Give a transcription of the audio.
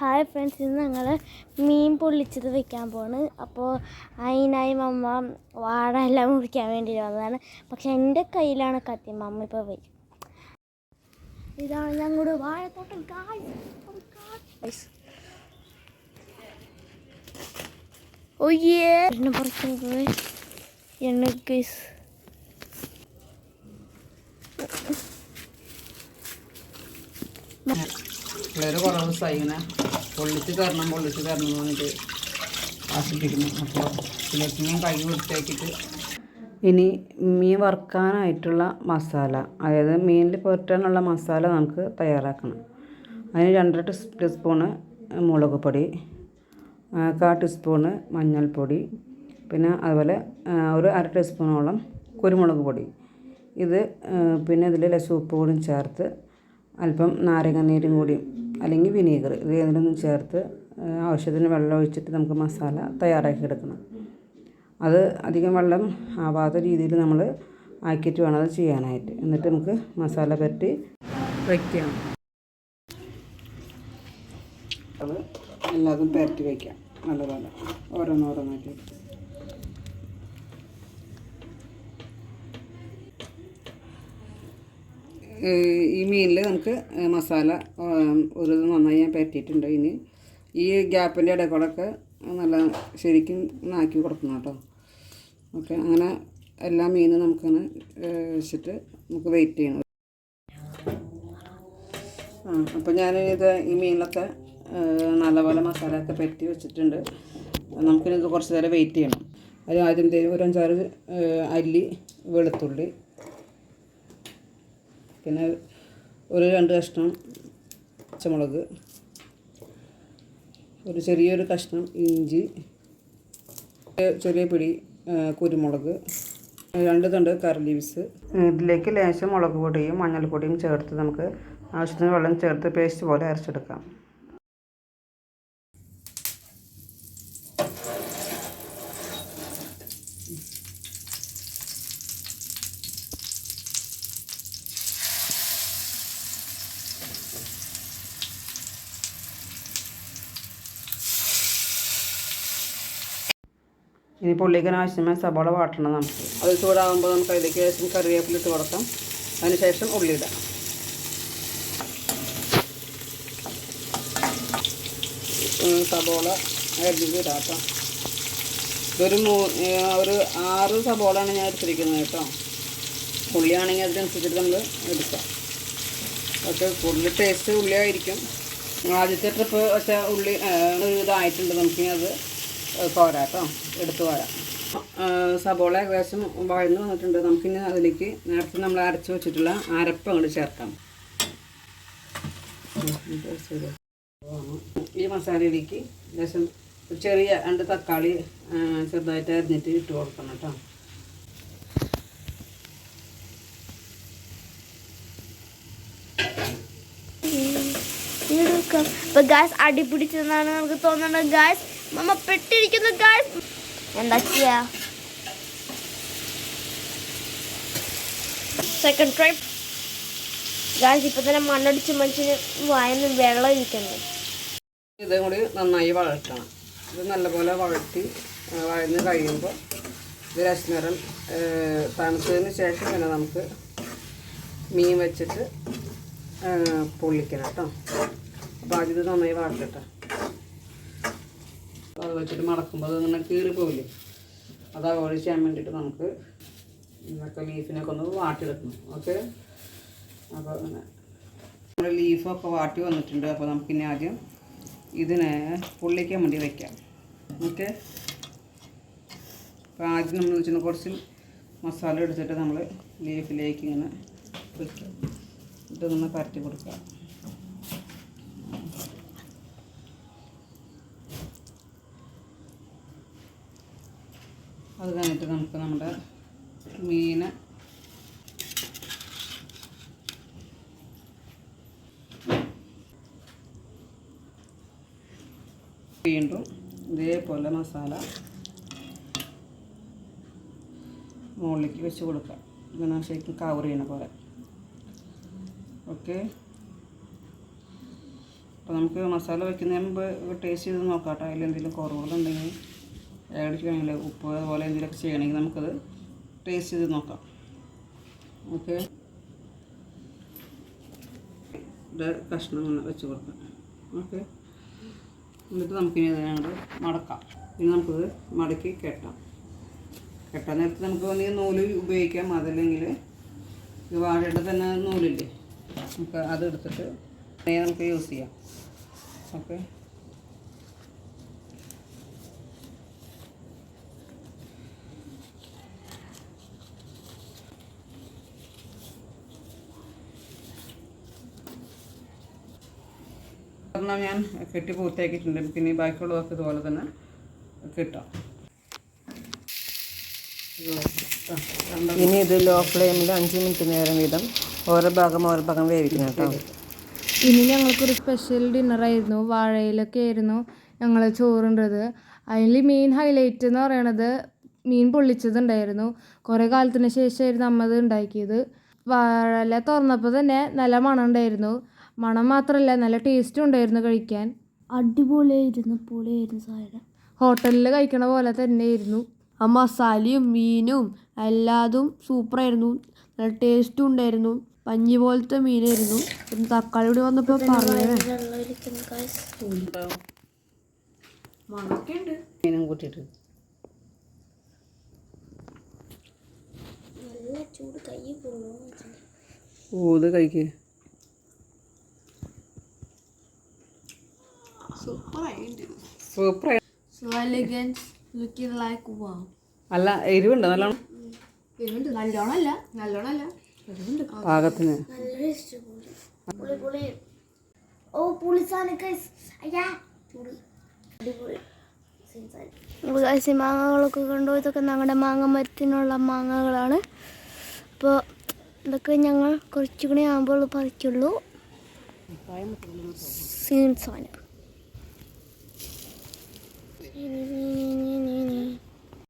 Hi friends ഇന്ന് ഞങ്ങൾ മീൻ പൊള്ളിച്ചത് വെക്കാൻ പോണ് അപ്പോൾ അതിനായി മമ്മ വാഴ എല്ലാം മുറിക്കാൻ വേണ്ടി വന്നതാണ്. പക്ഷെ എന്റെ കയ്യിലാണ് കത്തി മമ്മ ഇപ്പോൾ വരും. ഇതാണ് ഞങ്ങളുടെ വാഴത്തോട്ടം. ഒയ്യേ. ഗൈസ് വളരെ കുറേ ദിവസമായി ഇങ്ങനെ പൊള്ളിച്ച് തരണം പൊള്ളിച്ച് തരണം എന്ന് പറഞ്ഞിട്ട് ആസ്വദിക്കുന്നു അപ്പോൾ ഇതിലേക്ക് കൈ വൃത്തിയാക്കിയിട്ട് ഇനി മീൻ വറുക്കാനായിട്ടുള്ള മസാല അതായത് മീനിൽ പുരട്ടാനുള്ള മസാല നമുക്ക് തയ്യാറാക്കണം. അതിന് രണ്ടര ടീസ് ടീസ്പൂണ് മുളക് പൊടി കാ ടീസ്പൂണ് മഞ്ഞൾപ്പൊടി പിന്നെ അതുപോലെ ഒരു അര ടീസ്പൂണോളം കുരുമുളക് പൊടി. ഇത് പിന്നെ ഇതിൽ സൂപ്പ് കൂടി ചേർത്ത് അല്പം നാരങ്ങ നീരും കൂടി അല്ലെങ്കിൽ വിനീഗർ ഇത് ഏതെങ്കിലും ചേർത്ത് ആവശ്യത്തിന് വെള്ളം ഒഴിച്ചിട്ട് നമുക്ക് മസാല തയ്യാറാക്കി എടുക്കണം. അത് അധികം വെള്ളം ആവാത്ത രീതിയിൽ നമ്മൾ ആക്കിയിട്ട് വേണം അത് ചെയ്യാനായിട്ട്. എന്നിട്ട് നമുക്ക് മസാല പരട്ടി വയ്ക്കാം അത് എല്ലാതും പരട്ടി വയ്ക്കാം നല്ലതാണ് ഓരോന്നോരോന്നായിട്ട്. ഈ മീനിൽ നമുക്ക് മസാല ഒരു നന്നായി ഞാൻ പറ്റിയിട്ടുണ്ട്. ഇനി ഈ ഗ്യാപ്പിന്റെ ഇടയ്ക്കൂടെയൊക്കെ നല്ല ശരിക്കും നാക്കി കൊടുക്കണം കേട്ടോ. ഓക്കെ അങ്ങനെ എല്ലാ മീനും നമുക്കങ്ങനെ വെച്ചിട്ട് നമുക്ക് വെയിറ്റ് ചെയ്യണം. ആ അപ്പോൾ ഞാൻ ഇത് ഈ മീനിലൊക്കെ നല്ലപോലെ മസാലയൊക്കെ പറ്റി വെച്ചിട്ടുണ്ട്. നമുക്കിനി ഇത് കുറച്ച് നേരം വെയിറ്റ് ചെയ്യണം. അതിൽ ആദ്യം തരും ഒരു അഞ്ചാറ് അല്ലി വെളുത്തുള്ളി പിന്നെ ഒരു രണ്ട് കഷ്ണം പച്ചമുളക് ഒരു ചെറിയൊരു കഷ്ണം ഇഞ്ചി ചെറിയ പിടി കുരുമുളക് രണ്ട് തണ്ട് കറി ലീവ്സ്. ഇതിലേക്ക് ലേശം മുളക് പൊടിയും മഞ്ഞൾപ്പൊടിയും ചേർത്ത് നമുക്ക് ആവശ്യത്തിന് വെള്ളം ചേർത്ത് പേസ്റ്റ് പോലെ അരച്ചെടുക്കാം. ഇനി പൊള്ളിക്കാൻ ആവശ്യമായ സബോള വാട്ടണം നമുക്ക്. അത് ചൂടാകുമ്പോൾ നമുക്ക് അതിലേക്ക് ശേഷം കറിവേപ്പില ഇട്ട് കൊടുക്കാം. അതിനുശേഷം ഉള്ളി ഇടാം. ഉം, സബോള അരിഞ്ഞ് ഇടാം ഒരു മൂ ഒരു ആറ് സബോളയാണ് ഞാൻ എടുത്തിരിക്കുന്നത് കേട്ടോ. ഉള്ളിയാണെങ്കിൽ അതിനനുസരിച്ചിട്ട് നമ്മൾ എടുക്കാം. പക്ഷേ ഉള്ളി ടേസ്റ്റ് ഉള്ളിയായിരിക്കും. ആദ്യത്തെ ട്രിപ്പ് പക്ഷേ ഉള്ളി ഇതായിട്ടുണ്ട്. നമുക്കിനി അത് പോരാ കേട്ടോ എടുത്തു പോരാം. സബോള ഏകദേശം വഴന്നു വന്നിട്ടുണ്ട്. നമുക്കിനി അതിലേക്ക് നേരത്തെ നമ്മൾ അരച്ചു വെച്ചിട്ടുള്ള അരപ്പ് അങ്ങോട്ട് ചേർക്കാം. ഈ മസാലയിലേക്ക് ഏകദേശം ചെറിയ രണ്ട് തക്കാളി ചെറുതായിട്ട് അരിഞ്ഞിട്ട് ഇട്ട് കൊടുക്കണം കേട്ടോ. അപ്പൊ ഗാസ് അടിപിടിച്ചെന്നാണ് നമുക്ക് തോന്നുന്നത്. ഗാസ് മമ്മ പെട്ടിരിക്കുന്നു ഗാസ് എന്താ ചെയ്യാ സെക്കൻഡ് ട്രൈ ഗാസ് ഇപ്പൊ തന്നെ മണ്ണടിച്ച് മനുഷ്യന് വായന്ന് വെള്ളം ഇരിക്കുന്നു ഇതും കൂടി നന്നായി വഴട്ടണം ഇത് നല്ലപോലെ വഴട്ടി വഴന്ന് കഴിയുമ്പോൾ ഇത് രശ്മരം തണുത്തതിന് ശേഷം പിന്നെ നമുക്ക് മീൻ വെച്ചിട്ട് പൊള്ളിക്കണം കേട്ടോ. അപ്പോൾ ഇത് നന്നായി വഴറ്റട്ടെ. അത് വെച്ചിട്ട് മടക്കുമ്പോൾ ഇങ്ങനെ കീറിപ്പോവില്ലേ അത് അവോയ്ഡ് ചെയ്യാൻ വേണ്ടിയിട്ട് നമുക്ക് ഇന്നൊക്കെ ലീഫിനൊക്കെ ഒന്ന് വാട്ടിയെടുക്കണം. ഓക്കെ അപ്പോൾ അങ്ങനെ. നമ്മുടെ ലീഫൊക്കെ വാട്ടി വന്നിട്ടുണ്ട്. അപ്പോൾ നമുക്കിനി ആദ്യം ഇതിനെ പൊള്ളിക്കാൻ വേണ്ടി വയ്ക്കാം ഓക്കെ അപ്പോൾ ആദ്യം നമ്മൾ വെച്ചാൽ കുറച്ച് മസാല എടുത്തിട്ട് നമ്മൾ ലീഫിലേക്ക് ഇങ്ങനെ വയ്ക്കാം ഇതൊന്ന് പരത്തി കൊടുക്കുക അത് കഴിഞ്ഞിട്ട് നമുക്ക് നമ്മുടെ മീൻ. വീണ്ടും ഇതേപോലെ മസാല മുകളിലേക്ക് വെച്ച് കൊടുക്കാം ഇങ്ങനെ ശരിക്കും കവർ ചെയ്യണ പോലെ. ഓക്കെ അപ്പോൾ നമുക്ക് മസാല വയ്ക്കുന്നതിന് മുമ്പ് ടേസ്റ്റ് ചെയ്ത് നോക്കാം കേട്ടോ അതിലെന്തെങ്കിലും കുറവുകളുണ്ടെങ്കിൽ ആഡ് ചെയ്യണമെങ്കിൽ ഉപ്പ് അതുപോലെ എന്തെങ്കിലുമൊക്കെ ചെയ്യണമെങ്കിൽ നമുക്കത് ടേസ്റ്റ് ചെയ്ത് നോക്കാം. ഓക്കെ. കഷ്ണം ഒന്ന് വെച്ച് കൊടുക്കാം. ഓക്കെ. എന്നിട്ട് നമുക്കിനി ഞങ്ങൾ മടക്കാം. ഇനി നമുക്കത് മടക്കി കെട്ടാം. കെട്ടാൻ നേരത്ത് നമുക്ക് വേണമെങ്കിൽ നൂൽ ഉപയോഗിക്കാം. അതല്ലെങ്കിൽ ഇത് വാഴയുടെ തന്നെ നൂലില്ലേ? നമുക്ക് അതെടുത്തിട്ട് നമുക്ക് യൂസ് ചെയ്യാം. ഓക്കെ. പറഞ്ഞാൽ ഞാൻ കെട്ടി പൂർത്തിയാക്കിയിട്ടുണ്ട് പിന്നെ ബാക്കിയുള്ളതൊക്കെ ഇതുപോലെ തന്നെ കിട്ടാം. ഇനി ഇത് ലോ ഫ്ലെയിമിൽ അഞ്ച് മിനിറ്റ് നേരം വീതം ഓരോ ഭാഗം ഓരോ ഭാഗം വേവിക്കണം കേട്ടോ. ഇനി ഞങ്ങൾക്കൊരു സ്പെഷ്യൽ ഡിന്നറായിരുന്നു വാഴയിലൊക്കെ ആയിരുന്നു ഞങ്ങൾ ചോറുണ്ടത്. അതിൽ മെയിൻ ഹൈലൈറ്റ് എന്ന് പറയണത് മീൻ പൊള്ളിച്ചതുണ്ടായിരുന്നു. കുറേ കാലത്തിന് ശേഷമായിരുന്നു അമ്മ ഇത് ഉണ്ടാക്കിയത്. വാഴയില തുറന്നപ്പോൾ തന്നെ നല്ല മണം ഉണ്ടായിരുന്നു മണം മാത്രമല്ല നല്ല ടേസ്റ്റും ഉണ്ടായിരുന്നു കഴിക്കാൻ. അടിപൊളിയായിരുന്നു പൊളിയായിരുന്നു സാധനം. ഹോട്ടലിൽ കഴിക്കണ പോലെ തന്നെയായിരുന്നു. ആ മസാലയും മീനും എല്ലാതും സൂപ്പറായിരുന്നു. നല്ല ടേസ്റ്റും ഉണ്ടായിരുന്നു. പഞ്ഞി പോലത്തെ മീനായിരുന്നു. പിന്നെ തക്കാളി കൂടി വന്നപ്പോൾ പറഞ്ഞു മീനും കൂട്ടിയിട്ട്. നല്ല ചൂട് കൈ പോകുന്നു ഊത് കഴിക്ക്. Super So looking like wow. അല്ല എരിവുണ്ടോ നല്ലോണം. എരിവുണ്ട് നല്ലോണമല്ല നല്ലോണമല്ല എരിവുണ്ട്. പാകത്തിന്. ഓ പുളിസാനൊക്കെ അയ്യാ. അടിപൊളി. മാങ്ങകളൊക്കെ കണ്ടു? ഇതൊക്കെ ഞങ്ങളുടെ മാങ്ങ മരത്തിനുള്ള മാങ്ങകളാണ്. അപ്പോൾ ഇതൊക്കെ ഞങ്ങൾ കുറച്ചുകൂടി ആകുമ്പോൾ പറിക്കുള്ളൂ. സീൻ Не-не-не-не-не-не.